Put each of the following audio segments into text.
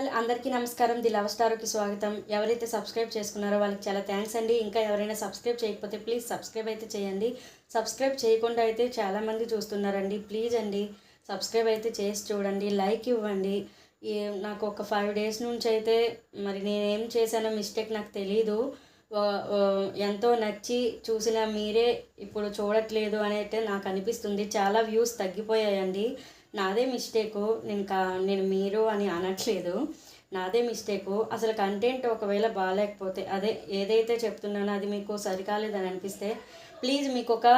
All అందరికీ నమస్కారం. The love స్టార్కి స్వాగతం. ఎవరైతే సబ్స్క్రైబ్ చేసుకున్నారో వాళ్ళకి చాలా థ్యాంక్స్ అండి. ఇంకా ఎవరైనా సబ్స్క్రైబ్ చేయకపోతే ప్లీజ్ సబ్స్క్రైబ్ అయితే చేయండి. సబ్స్క్రైబ్ చేయకుండా అయితే చాలామంది చూస్తున్నారండి. ప్లీజ్ అండి సబ్స్క్రైబ్ అయితే చేసి చూడండి. లైక్ ఇవ్వండి. నాకు ఒక ఫైవ్ డేస్ నుంచి అయితే మరి నేనేం చేశానో మిస్టేక్ నాకు తెలీదు. ఎంతో నచ్చి చూసిన మీరే ఇప్పుడు చూడట్లేదు అని అయితే నాకు అనిపిస్తుంది. చాలా వ్యూస్ తగ్గిపోయాయండి. నాదే మిస్టేకు నేను కా నేను మీరు అని అనట్లేదు. నాదే మిస్టేకు. అసలు కంటెంట్ ఒకవేళ బాగాలేకపోతే అదే ఏదైతే చెప్తున్నానో అది మీకు సరికాలేదని అనిపిస్తే ప్లీజ్ మీకు ఒక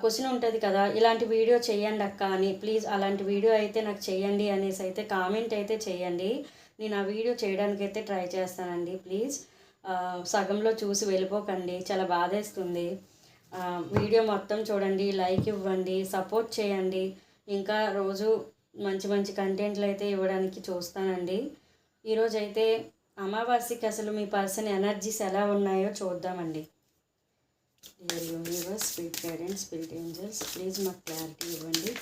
క్వశ్చన్ ఉంటుంది కదా ఇలాంటి వీడియో చేయండి అక్క అని. ప్లీజ్ అలాంటి వీడియో అయితే నాకు చేయండి అనేసి అయితే కామెంట్ అయితే చేయండి. నేను ఆ వీడియో చేయడానికి అయితే ట్రై చేస్తానండి ప్లీజ్. సగంలో చూసి వెళ్ళిపోకండి చాలా బాధేస్తుంది. వీడియో మొత్తం చూడండి లైక్ ఇవ్వండి సపోర్ట్ చేయండి. ఇంకా రోజు మంచి మంచి కంటెంట్లు అయితే ఇవ్వడానికి చూస్తానండి. ఈరోజు అయితే అమావాస్యకి అసలు మీ పర్సన్ ఎనర్జీస్ ఎలా ఉన్నాయో చూద్దామండి. Dear universe spirit guidance spirit angels please మాకు క్లారిటీ ఇవ్వండి.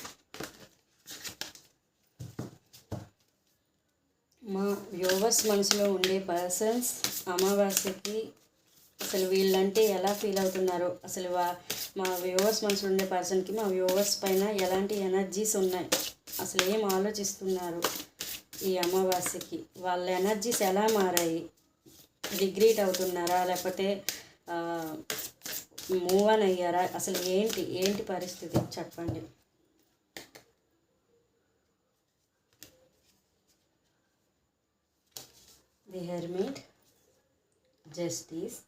మా వ్యూవర్స్ మనసులో ఉండే పర్సన్స్ అమావాస్యకి అసలు వీళ్ళంటే ఎలా ఫీల్ అవుతున్నారు? అసలు వా మా వ్యూవర్స్ మనసులో ఉండే పర్సన్కి మా వ్యూవర్స్ పైన ఎలాంటి ఎనర్జీస్ ఉన్నాయి? అసలు ఏం ఆలోచిస్తున్నారు ఈ అమావాస్యకి? వాళ్ళ ఎనర్జీస్ ఎలా మారాయి? రిగ్రీట్ అవుతున్నారా? లేకపోతే మూవ్ ఆన్ అయ్యారా? అసలు ఏంటి ఏంటి పరిస్థితి? చెప్పండి. The hermit justice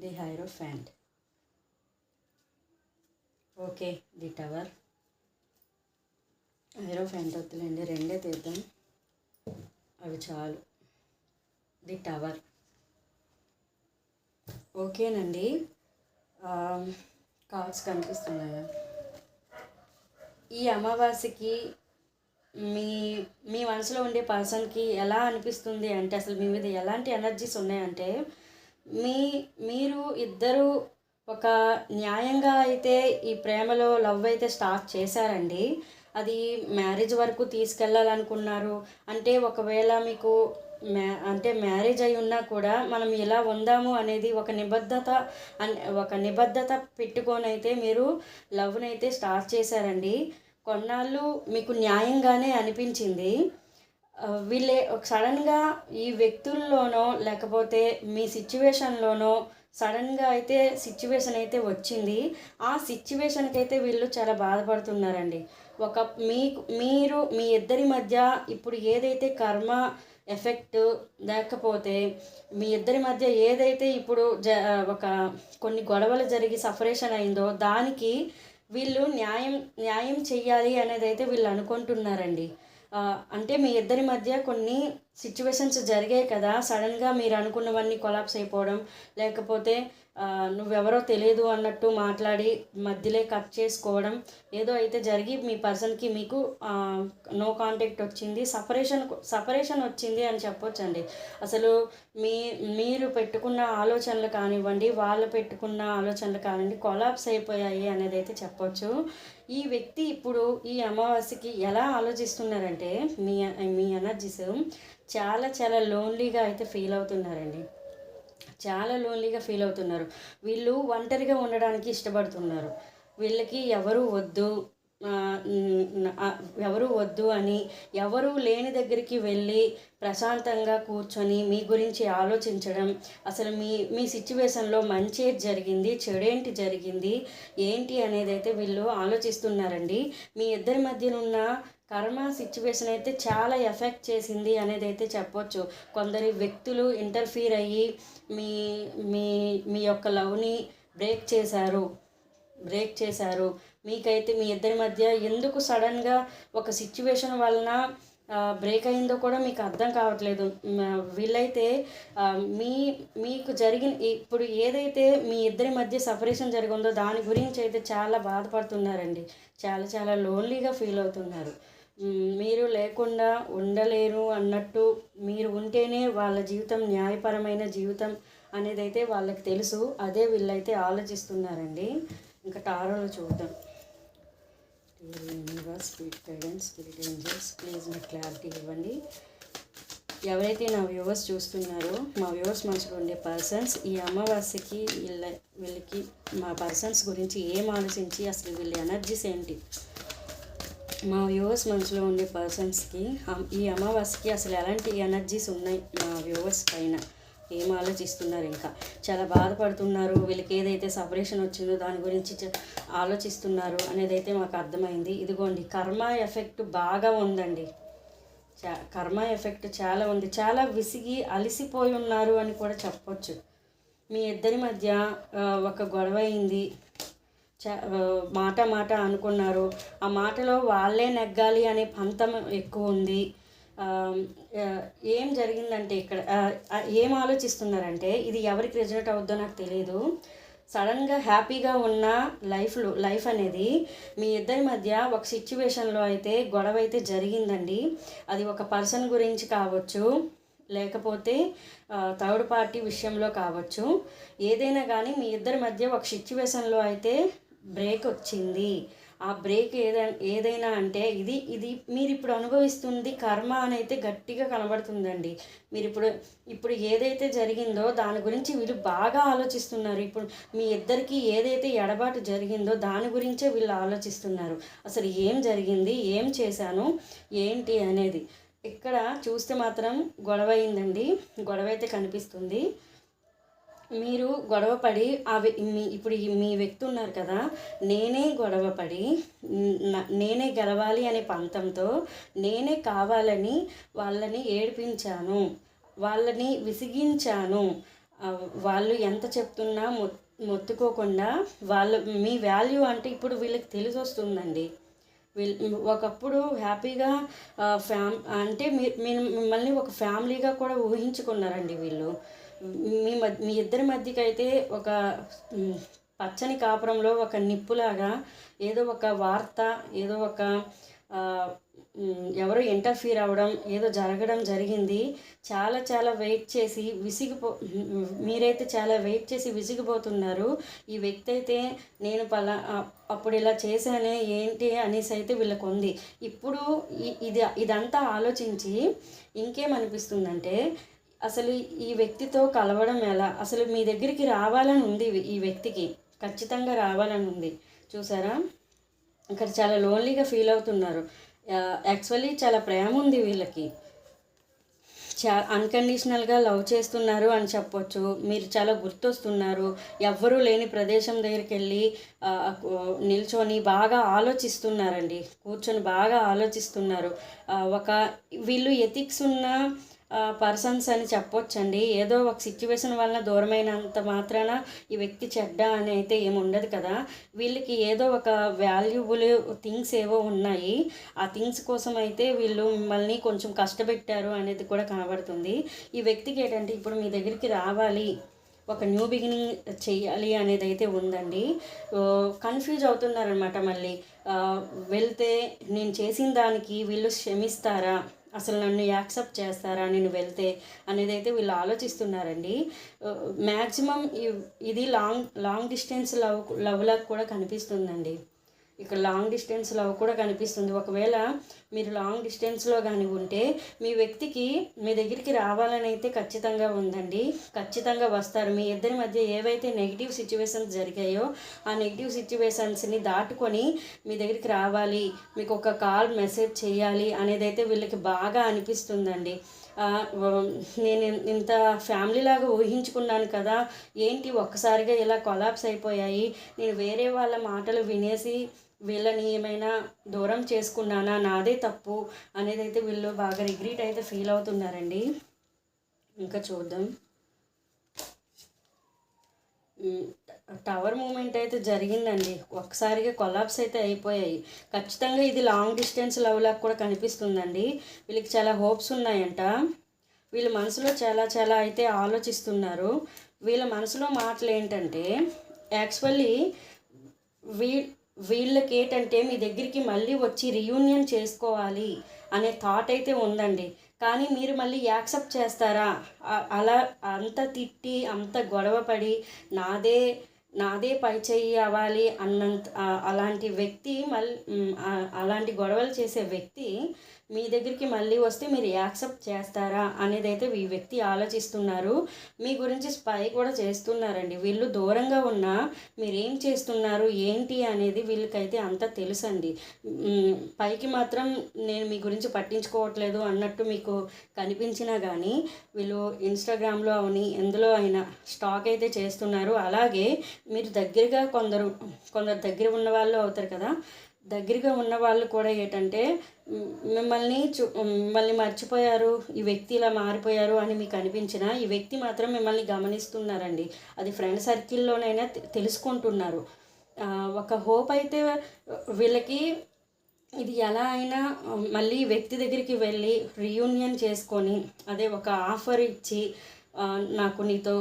the hierophant okay the tower. Hierophant వద్దులేండి రెండే తీద్దాం. అవి చాలు. The tower. ఓకేనండి. కార్డ్స్ కనిపిస్తున్నాయా? ఈ అమావాస్యకి మీ మీ మనసులో ఉండే పర్సన్కి ఎలా అనిపిస్తుంది అంటే అసలు మీ మీద ఎలాంటి ఎనర్జీస్ ఉన్నాయంటే మీ మీరు ఇద్దరు ఒక న్యాయంగా అయితే ఈ ప్రేమలో లవ్ అయితే స్టార్ట్ చేశారండి. అది మ్యారేజ్ వరకు తీసుకెళ్ళాలనుకున్నారు. అంటే ఒకవేళ మీకు మ్యా అంటే మ్యారేజ్ అయి ఉన్నా కూడా మనం ఎలా ఉందాము అనేది ఒక నిబద్ధత అన్ ఒక నిబద్ధత పెట్టుకొని అయితే మీరు లవ్ని అయితే స్టార్ట్ చేశారండి. కొన్నాళ్ళు మీకు న్యాయంగానే అనిపించింది. వీళ్ళే ఒక సడన్గా ఈ వ్యక్తుల్లోనో లేకపోతే మీ సిచ్యువేషన్లోనో సడన్గా అయితే సిచ్యువేషన్ అయితే వచ్చింది. ఆ సిచ్యువేషన్కి అయితే వీళ్ళు చాలా బాధపడుతున్నారండి. ఒక మీకు మీరు మీ ఇద్దరి మధ్య ఇప్పుడు ఏదైతే కర్మ ఎఫెక్ట్ లేకపోతే మీ ఇద్దరి మధ్య ఏదైతే ఇప్పుడు జ ఒక కొన్ని గొడవలు జరిగి సపరేషన్ అయిందో దానికి వీళ్ళు న్యాయం న్యాయం చెయ్యాలి అనేది అయితే వీళ్ళు అనుకుంటున్నారండి. అంటే మీ ఇద్దరి మధ్య కొన్ని సిచ్యువేషన్స్ జరిగాయి కదా. సడన్గా మీరు అనుకున్నవన్నీ కొలాప్స్ అయిపోవడం లేకపోతే నువ్వెవరో తెలియదు అన్నట్టు మాట్లాడి మధ్యలో కట్ చేసుకోవడం ఏదో అయితే జరిగి మీ పర్సన్కి మీకు నో కాంటాక్ట్ వచ్చింది. సపరేషన్ సపరేషన్ వచ్చింది అని చెప్పొచ్చండి. అసలు మీ మీరు పెట్టుకున్న ఆలోచనలు కానివ్వండి వాళ్ళు పెట్టుకున్న ఆలోచనలు కానివ్వండి కొలాప్స్ అయిపోయాయి అనేది అయితే చెప్పొచ్చు. ఈ వ్యక్తి ఇప్పుడు ఈ అమావాస్యకి ఎలా ఆలోచిస్తున్నారంటే మీ మీ ఎనర్జీస్ చాలా చాలా లోన్లీగా అయితే ఫీల్ అవుతున్నారండి. చాలా లోన్లీగా ఫీల్ అవుతున్నారు. వీళ్ళు ఒంటరిగా ఉండడానికి ఇష్టపడుతున్నారు. వీళ్ళకి ఎవరు వద్దు. ఎవరు వద్దు అని ఎవరు లేని దగ్గరికి వెళ్ళి ప్రశాంతంగా కూర్చొని మీ గురించి ఆలోచించడం. అసలు మీ మీ సిచ్యువేషన్లో మంచి ఏది జరిగింది చెడేంటి జరిగింది ఏంటి అనేది అయితే వీళ్ళు ఆలోచిస్తున్నారండి. మీ ఇద్దరి మధ్యనున్న కర్మ సిచ్యువేషన్ అయితే చాలా ఎఫెక్ట్ చేసింది అనేది అయితే చెప్పొచ్చు. కొందరి వ్యక్తులు ఇంటర్ఫీర్ అయ్యి మీ మీ మీ యొక్క లవ్ని బ్రేక్ చేశారు. బ్రేక్ చేశారు. మీకైతే మీ ఇద్దరి మధ్య ఎందుకు సడన్గా ఒక సిచ్యువేషన్ వలన బ్రేక్ అయిందో కూడా మీకు అర్థం కావట్లేదు. వీళ్ళైతే మీ మీకు జరిగిన ఇప్పుడు ఏదైతే మీ ఇద్దరి మధ్య సపరేషన్ జరిగిందో దాని గురించి అయితే చాలా బాధపడుతున్నారండి. చాలా చాలా లోన్లీగా ఫీల్ అవుతున్నారు. మీరు లేకుండా ఉండలేరు అన్నట్టు మీరు ఉంటేనే వాళ్ళ జీవితం న్యాయపరమైన జీవితం అనేది అయితే వాళ్ళకి తెలుసు. అదే వీళ్ళైతే ఆలోచిస్తున్నారండి. ఇంకా టారోలో చూద్దాం. Universe spirit guidance spirit angels please నాకు క్లారిటీ ఇవ్వండి. ఎవరైతే నా వ్యూవర్స్ చూస్తున్నారో మా వ్యూవర్స్ మనసులో ఉండే పర్సన్స్ ఈ అమావాస్యకి వీళ్ళ వీళ్ళకి మా పర్సన్స్ గురించి ఏం ఆలోచించి అసలు వీళ్ళ ఎనర్జీస్ ఏంటి? మా వ్యూవర్స్ మనసులో ఉండే పర్సన్స్కి ఈ అమావాస్యకి అసలు ఎలాంటి ఎనర్జీస్ ఉన్నాయి మా వ్యూవర్స్ పైన? ఏం ఆలోచిస్తున్నారు ఇంకా? చాలా బాధపడుతున్నారు. వీళ్ళకి ఏదైతే సపరేషన్ వచ్చిందో దాని గురించి ఆలోచిస్తున్నారు అనేది అయితే మాకు అర్థమైంది. ఇదిగోండి కర్మ ఎఫెక్ట్ బాగా ఉందండి. చా కర్మ ఎఫెక్ట్ చాలా ఉంది. చాలా విసిగి అలసిపోయి ఉన్నారు అని కూడా చెప్పొచ్చు. మీ ఇద్దరి మధ్య ఒక గొడవ అయింది. చ- మాట మాట అనుకున్నారు. ఆ మాటలో వాళ్ళే నెగ్గాలి అనే పంతం ఎక్కువ ఉంది. ఏం జరిగిందంటే ఇక్కడ ఏం ఆలోచిస్తున్నారంటే ఇది ఎవరికి రిజల్ట్ అవుద్దో నాకు తెలియదు సడన్గా హ్యాపీగా ఉన్న లైఫ్లో లైఫ్ అనేది మీ ఇద్దరి మధ్య ఒక సిచ్యువేషన్లో అయితే గొడవ అయితే జరిగిందండి. అది ఒక పర్సన్ గురించి కావచ్చు లేకపోతే థర్డ్ పార్టీ విషయంలో కావచ్చు. ఏదైనా కానీ మీ ఇద్దరి మధ్య ఒక సిచ్యువేషన్లో అయితే బ్రేక్ వచ్చింది. ఆ బ్రేక్ ఏదైనా ఏదైనా అంటే ఇది ఇది మీరు ఇప్పుడు అనుభవిస్తుంది కర్మ అని అయితే గట్టిగా కనబడుతుందండి. మీరు ఇప్పుడు ఇప్పుడు ఏదైతే జరిగిందో దాని గురించి వీళ్ళు బాగా ఆలోచిస్తున్నారు. ఇప్పుడు మీ ఇద్దరికి ఏదైతే ఎడబాటు జరిగిందో దాని గురించే వీళ్ళు ఆలోచిస్తున్నారు. అసలు ఏం జరిగింది ఏం చేశాను ఏంటి అనేది. ఇక్కడ చూస్తే మాత్రం గొడవ అయిందండి. గొడవ అయితే కనిపిస్తుంది. మీరు గొడవపడి ఆ మీ ఇప్పుడు మీ వ్యక్తి ఉన్నారు కదా నేనే గొడవపడి న- నేనే గెలవాలి అనే పంతంతో నేనే కావాలని వాళ్ళని ఏడిపించాను వాళ్ళని విసిగించాను. వాళ్ళు ఎంత చెప్తున్నా మొ మొత్తుకోకుండా వాళ్ళ మీ వాల్యూ అంటే ఇప్పుడు వీళ్ళకి తెలిసి వస్తుందండి. ఒకప్పుడు హ్యాపీగా ఫ్యామ్ అంటే మీ మీరు మిమ్మల్ని ఒక ఫ్యామిలీగా కూడా ఊహించుకున్నారండి వీళ్ళు. మీ మీ ఇద్దరి మధ్యకైతే ఒక పచ్చని కాపురంలో ఒక నిప్పులాగా ఏదో ఒక వార్త ఏదో ఒక ఎవరో ఇంటర్ఫీర్ అవ్వడం ఏదో జరగడం జరిగింది. చాలా చాలా వెయిట్ చేసి విసిగిపో మీరైతే చాలా వెయిట్ చేసి విసిగిపోతున్నారు. ఈ వ్యక్తి అయితే నేను పలా అప్పుడు ఇలా చేశానే ఏంటి అనేసి అయితే వీళ్ళకు ఉంది ఇప్పుడు ఇది ఇదంతా ఆలోచించి ఇంకేమనిపిస్తుందంటే అసలు ఈ వ్యక్తితో కలవడం ఎలా? అసలు మీ దగ్గరికి రావాలని ఉంది ఈ వ్యక్తికి? ఖచ్చితంగా రావాలని ఉంది. చూసారా? ఇక్కడ చాలా లోన్లీగా ఫీల్ అవుతున్నారు. యాక్చువల్లీ చాలా ప్రేమ ఉంది వీళ్ళకి. చా అన్కండిషనల్గా లవ్ చేస్తున్నారు అని చెప్పొచ్చు. మీరు చాలా గుర్తొస్తున్నారు. ఎవ్వరూ లేని ప్రదేశం దగ్గరికి వెళ్ళి నిల్చొని బాగా ఆలోచిస్తున్నారండి. కూర్చొని బాగా ఆలోచిస్తున్నారు. ఒక వీళ్ళు ఎథిక్స్ ఉన్న పర్సన్స్ అని చెప్పొచ్చండి. ఏదో ఒక సిచ్యువేషన్ వలన దూరమైనంత మాత్రాన ఈ వ్యక్తి చెడ్డ అని అయితే ఏమి ఉండదు కదా. వీళ్ళకి ఏదో ఒక వాల్యుబుల్ థింగ్స్ ఏవో ఉన్నాయి. ఆ థింగ్స్ కోసం అయితే వీళ్ళు మిమ్మల్ని కొంచెం కష్టపెట్టారు అనేది కూడా కనబడుతుంది. ఈ వ్యక్తికి ఏంటంటే ఇప్పుడు మీ దగ్గరికి రావాలి. ఒక న్యూ బిగినింగ్ చేయాలి అనేది అయితే ఉందండి. కన్ఫ్యూజ్ అవుతున్నారనమాట మళ్ళీ. వెళ్తే నేను చేసిన దానికి వీళ్ళు క్షమిస్తారా? అసలు నన్ను యాక్సెప్ట్ చేస్తారా నేను వెళ్తే అనేది అయితే వీళ్ళు ఆలోచిస్తున్నారండి. Uh, మ్యాక్సిమం ఇది లాంగ్ లాంగ్ డిస్టెన్స్ లవ్ లవ్లా కూడా కనిపిస్తుందండి. ఇక్కడ లాంగ్ డిస్టెన్స్లో కూడా కనిపిస్తుంది. ఒకవేళ మీరు లాంగ్ డిస్టెన్స్లో కానీ ఉంటే మీ వ్యక్తికి మీ దగ్గరికి రావాలని అయితే ఖచ్చితంగా ఉందండి. ఖచ్చితంగా వస్తారు. మీ ఇద్దరి మధ్య ఏవైతే నెగిటివ్ సిచ్యువేషన్స్ జరిగాయో ఆ నెగిటివ్ సిచ్యువేషన్స్ని దాటుకొని మీ దగ్గరికి రావాలి. మీకు ఒక కాల్ మెసేజ్ చేయాలి అనేది అయితే వీళ్ళకి బాగా అనిపిస్తుందండి. నేను ఇంత ఫ్యామిలీ లాగా ఊహించుకున్నాను కదా. ఏంటి? ఒక్కసారిగా ఇలా కొలాప్స్ అయిపోయాయి. నేను వేరే వాళ్ళ మాటలు వినేసి వీళ్ళని ఏమైనా దూరం చేసుకున్నానా? నాదే తప్పు అనేది అయితే వీళ్ళు బాగా రిగ్రీట్ అయితే ఫీల్ అవుతున్నారండి. ఇంకా చూద్దాం. టవర్ మూమెంట్ అయితే జరిగిందండి. ఒకసారిగా కొలాప్స్ అయితే అయిపోయాయి. ఖచ్చితంగా ఇది లాంగ్ డిస్టెన్స్ లవ్ లాగా కూడా కనిపిస్తుందండి. వీళ్ళకి చాలా హోప్స్ ఉన్నాయంట. వీళ్ళ మనసులో చాలా చాలా అయితే ఆలోచిస్తున్నారు. వీళ్ళ మనసులో మాటలు ఏంటంటే యాక్చువల్లీ వీ వీళ్ళకి ఏంటంటే మీ దగ్గరికి మళ్ళీ వచ్చి రీయూనియన్ చేసుకోవాలి అనే థాట్ అయితే ఉందండి. కానీ మీరు మళ్ళీ యాక్సెప్ట్ చేస్తారా? అలా అంత తిట్టి అంత గొడవపడి నాదే నాదే పై చెయ్యి అవ్వాలి అన్నంత అలాంటి వ్యక్తి మళ్ళీ అలాంటి గొడవలు చేసే వ్యక్తి మీ దగ్గరికి మళ్ళీ వస్తే మీరు యాక్సెప్ట్ చేస్తారా అనేది అయితే ఈ వ్యక్తి ఆలోచిస్తున్నారు. మీ గురించి స్పై కూడా చేస్తున్నారండి. వీళ్ళు దూరంగా ఉన్నా మీరేం చేస్తున్నారు ఏంటి అనేది వీళ్ళకైతే అంతా తెలుసండి. పైకి మాత్రం నేను మీ గురించి పట్టించుకోవట్లేదు అన్నట్టు మీకు కనిపించినా కానీ వీళ్ళు ఇన్స్టాగ్రామ్లో అవని ఎందులో అయినా స్టాక్ అయితే చేస్తున్నారు. అలాగే మీరు దగ్గరగా కొందరు కొందరు దగ్గర ఉన్న వాళ్ళు అవుతారు కదా దగ్గరగా ఉన్న వాళ్ళు కూడా ఏంటంటే మిమ్మల్ని చూ మిమ్మల్ని మర్చిపోయారు ఈ వ్యక్తి ఇలా మారిపోయారు అని మీకు అనిపించిన ఈ వ్యక్తి మాత్రం మిమ్మల్ని గమనిస్తున్నారండి. అది ఫ్రెండ్ సర్కిల్లోనైనా తెలుసుకుంటున్నారు. ఒక హోప్ అయితే వీళ్ళకి ఇది ఎలా అయినా మళ్ళీ వ్యక్తి దగ్గరికి వెళ్ళి రీయూనియన్ చేసుకొని అదే ఒక ఆఫర్ ఇచ్చి నాకు నీతో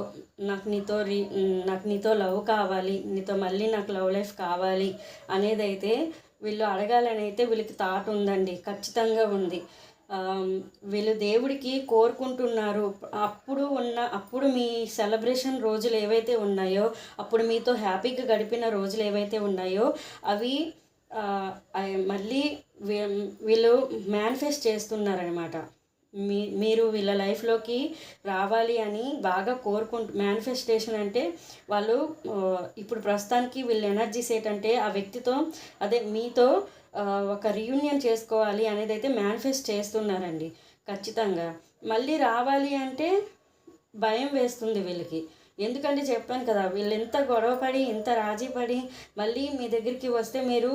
నాకు నీతో రీ నాకు నీతో లవ్ కావాలి నీతో మళ్ళీ నాకు లవ్ లైఫ్ కావాలి అనేది అయితే వీళ్ళు అడగాలని అయితే వీళ్ళకి థాట్ ఉందండి ఖచ్చితంగా ఉంది. వీళ్ళు దేవుడికి కోరుకుంటున్నారు. అప్పుడు ఉన్న అప్పుడు మీ సెలబ్రేషన్ రోజులు ఏవైతే ఉన్నాయో అప్పుడు మీతో హ్యాపీగా గడిపిన రోజులు ఏవైతే ఉన్నాయో అవి మళ్ళీ వీ- వీళ్ళు మేనిఫెస్ట్ చేస్తున్నారనమాట మీ మీరు వీళ్ళ లైఫ్లోకి రావాలి అని బాగా కోరుకుంటు మేనిఫెస్టేషన్ అంటే వాళ్ళు ఇప్పుడు ప్రస్తుతానికి వీళ్ళ ఎనర్జీస్ ఏంటంటే ఆ వ్యక్తితో అదే మీతో ఒక రీయూనియన్ చేసుకోవాలి అనేది అయితే మేనిఫెస్ట్ చేస్తున్నారండి. ఖచ్చితంగా. మళ్ళీ రావాలి అంటే భయం వేస్తుంది వీళ్ళకి. ఎందుకంటే చెప్పాను కదా వీళ్ళు ఎంత గొడవపడి ఇంత రాజీపడి మళ్ళీ మీ దగ్గరికి వస్తే మీరు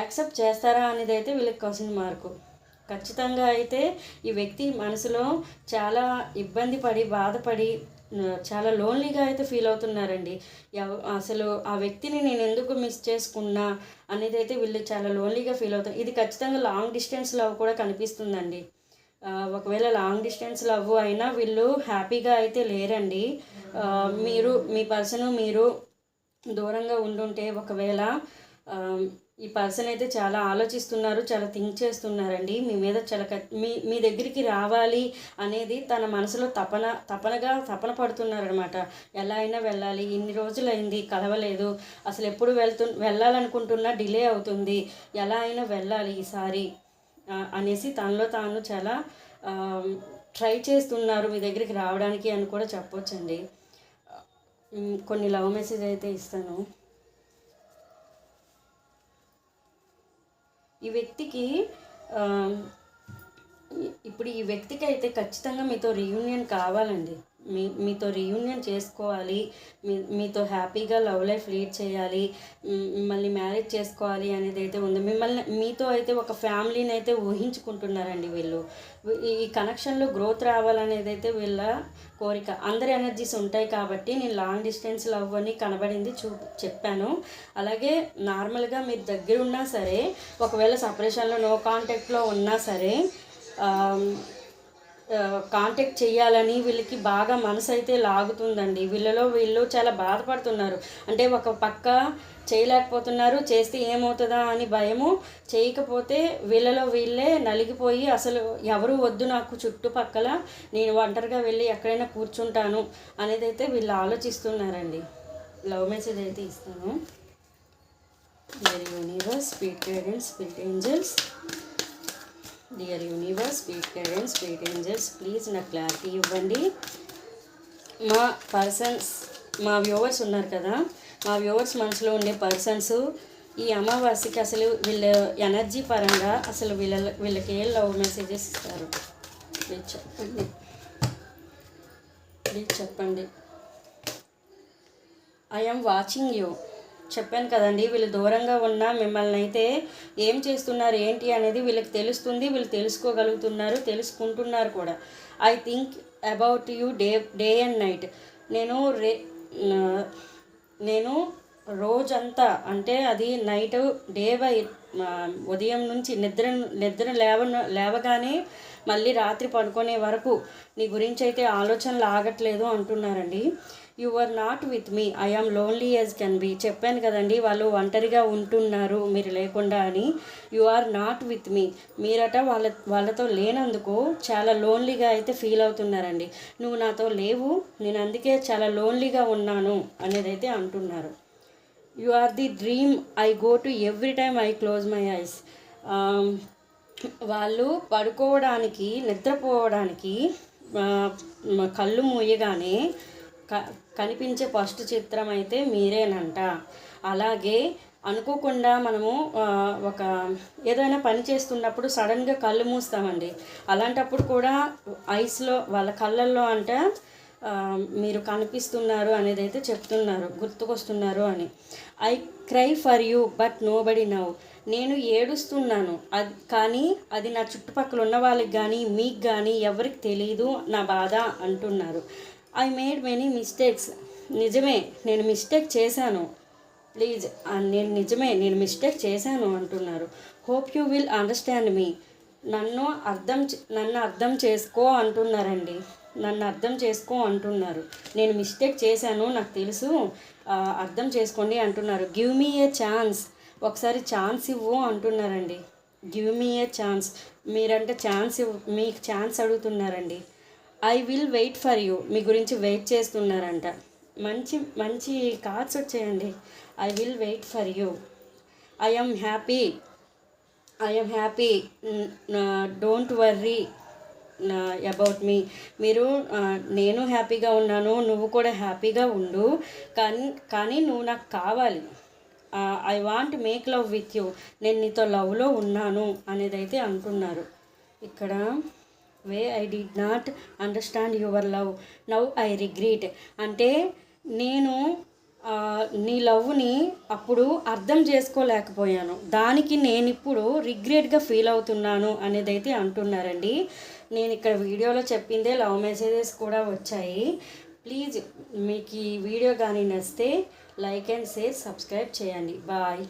యాక్సెప్ట్ చేస్తారా అనేది అయితే వీళ్ళకి క్వశ్చన్ మార్కు ఖచ్చితంగా అయితే ఈ వ్యక్తి మనసులో చాలా ఇబ్బంది పడి బాధపడి చాలా లోన్లీగా అయితే ఫీల్ అవుతున్నారండి. అసలు ఆ వ్యక్తిని నేను ఎందుకు మిస్ చేసుకున్నా అనేది అయితే వీళ్ళు చాలా లోన్లీగా ఫీల్ అవుతారు. ఇది ఖచ్చితంగా లాంగ్ డిస్టెన్స్ లవ్ కూడా కనిపిస్తుందండి. ఒకవేళ లాంగ్ డిస్టెన్స్ లవ్ అయినా వీళ్ళు హ్యాపీగా అయితే లేరండి. మీరు మీ పర్సన్ మీరు దూరంగా ఉండుంటే ఒకవేళ ఈ పర్సన్ అయితే చాలా ఆలోచిస్తున్నారు చాలా థింక్ చేస్తున్నారండి. మీ మీద చాలా మీ మీ దగ్గరికి రావాలి అనేది తన మనసులో తపన తపనగా తపన పడుతున్నారనమాట ఎలా అయినా వెళ్ళాలి ఇన్ని రోజులు అయింది కలవలేదు. అసలు ఎప్పుడు వెళ్తు వెళ్ళాలనుకుంటున్నా డిలే అవుతుంది. ఎలా అయినా వెళ్ళాలి ఈసారి అనేసి తనలో తాను చాలా ట్రై చేస్తున్నారు మీ దగ్గరికి రావడానికి అని కూడా చెప్పొచ్చండి. కొన్ని లవ్ మెసేజ్ అయితే ఇస్తాను. ఈ వ్యక్తికి ఇప్పుడు ఈ వ్యక్తికి అయితే ఖచ్చితంగా మీతో రీయూనియన్ కావాలండి. మీ మీతో రీయూనియన్ చేసుకోవాలి మీ మీతో హ్యాపీగా లవ్ లైఫ్ లీడ్ చేయాలి మిమ్మల్ని మ్యారేజ్ చేసుకోవాలి అనేది అయితే ఉంది. మిమ్మల్ని మీతో అయితే ఒక ఫ్యామిలీని అయితే ఊహించుకుంటున్నారండి వీళ్ళు. ఈ కనెక్షన్లో గ్రోత్ రావాలనేది అయితే వీళ్ళ కోరిక. అందరి ఎనర్జీస్ ఉంటాయి కాబట్టి నేను లాంగ్ డిస్టెన్స్ లవ్ అని కనబడింది చూ చెప్పాను. అలాగే నార్మల్గా మీరు దగ్గర ఉన్నా సరే ఒకవేళ సపరేషన్లో నో కాంటాక్ట్లో ఉన్నా సరే కాంటాక్ట్ చేయాలని వీళ్ళకి బాగా మనసు అయితే లాగుతుందండి. వీళ్ళలో వీళ్ళు చాలా బాధపడుతున్నారు. అంటే ఒక పక్క చేయలేకపోతున్నారు చేస్తే ఏమవుతుందా అని భయము. చేయకపోతే వీళ్ళలో వీళ్ళే నలిగిపోయి అసలు ఎవరు వద్దు నాకు చుట్టుపక్కల నేను ఒంటరిగా వెళ్ళి ఎక్కడైనా కూర్చుంటాను అనేది అయితే వీళ్ళు ఆలోచిస్తున్నారండి. లవ్ మెసేజ్ అయితే ఇస్తాను. Very universe speed guidance speed angels dear universe sweet guidance sweet angels please నాకు క్లారిటీ ఇవ్వండి. మా పర్సన్స్ మా వ్యూవర్స్ ఉన్నారు కదా? మా వ్యూవర్స్ మనసులో ఉండే పర్సన్స్ ఈ అమావాస్యకి అసలు వీళ్ళ ఎనర్జీ పరంగా అసలు వీళ్ళ వీళ్ళకి ఏ లవ్ మెసేజెస్ ఇస్తారు? ప్లీజ్ చెప్పండి. ప్లీజ్ చెప్పండి. ఐఎమ్ వాచింగ్ యూ చెప్పాను కదండి వీళ్ళు దూరంగా ఉన్న మిమ్మల్ని అయితే ఏం చేస్తున్నారు ఏంటి అనేది వీళ్ళకి తెలుస్తుంది వీళ్ళు తెలుసుకోగలుగుతున్నారు తెలుసుకుంటున్నారు కూడా. I think about you day day and night నేను రే నేను రోజంతా అంటే అది నైట్ డే బై ఉదయం నుంచి నిద్ర నిద్ర లేవ లేవగానే మళ్ళీ రాత్రి పడుకునే వరకు నీ గురించి అయితే ఆలోచనలు ఆగట్లేదు అంటున్నారండి. You are not with me I am lonely as can be చెప్పాను కదండి వాళ్ళు ఒంటరిగా ఉంటున్నారు మీరు లేకుండా అని. You are not with me మీరట వాళ్ళ వాళ్ళతో లేనందుకు చాలా లోన్లీగా అయితే ఫీల్ అవుతున్నారండి. నువ్వు నాతో లేవు నేను అందుకే చాలా లోన్లీగా ఉన్నాను అనేది అయితే అంటున్నారు. You are the dream I go to every time I close my eyes వాళ్ళు పడుకోవడానికి నిద్రపోవడానికి కళ్ళు మూయగానే క కనిపించే ఫస్ట్ చిత్రం అయితే మీరేనంట. అలాగే అనుకోకుండా మనము ఒక ఏదైనా పని చేస్తున్నప్పుడు సడన్గా కళ్ళు మూస్తామండి. అలాంటప్పుడు కూడా ఐస్లో వాళ్ళ కళ్ళల్లో అంట మీరు కనిపిస్తున్నారు అనేది అయితే చెప్తున్నారు గుర్తుకొస్తున్నారు అని. I cry for you but nobody now నేను ఏడుస్తున్నాను అది కానీ అది నా చుట్టుపక్కల ఉన్న వాళ్ళకి కానీ మీకు కానీ ఎవరికి తెలియదు నా బాధ అంటున్నారు. ఐ మేడ్ మెనీ మిస్టేక్స్ నిజమే నేను మిస్టేక్ చేశాను. ప్లీజ్ నేను నిజమే నేను మిస్టేక్ చేశాను అంటున్నారు. Hope you will understand me నన్ను అర్థం నన్ను అర్థం చేసుకో అంటున్నారండి. నన్ను అర్థం చేసుకో అంటున్నారు. నేను మిస్టేక్ చేశాను నాకు తెలుసు. అర్థం చేసుకోండి అంటున్నారు. గివ్ మీ ఏ ఛాన్స్ ఒకసారి ఛాన్స్ ఇవ్వు అంటున్నారండి. గివ్ మీ ఏ ఛాన్స్ మీరంటే ఛాన్స్ ఇవ్ మీకు ఛాన్స్ అడుగుతున్నారండి. I will wait for you మీ గురించి వెయిట్ చేస్తున్నారంట. మంచి మంచి కార్డ్స్ వచ్చాయండి. I will wait for you I am happy I happy don't worry about me మీరు నేను హ్యాపీగా ఉన్నాను. నువ్వు కూడా హ్యాపీగా ఉండు. కానీ కానీ నువ్వు నాకు కావాలి. I want make love with you నేను నీతో లవ్లో ఉన్నాను అనేది అయితే అంటున్నారు. ఇక్కడ way I did not understand your love now I regret అంటే నేను నీ లవ్ని అప్పుడు అర్థం చేసుకోలేకపోయాను. దానికి నేను ఇప్పుడు రిగ్రెట్గా ఫీల్ అవుతున్నాను అనేది అయితే అంటున్నారండి. నేను ఇక్కడ వీడియోలో చెప్పిందే లవ్ మెసేజెస్ కూడా వచ్చాయి. ప్లీజ్ మీకు ఈ వీడియో కానీ నచ్చితే లైక్ అండ్ షేర్ సబ్స్క్రైబ్ చేయండి. బాయ్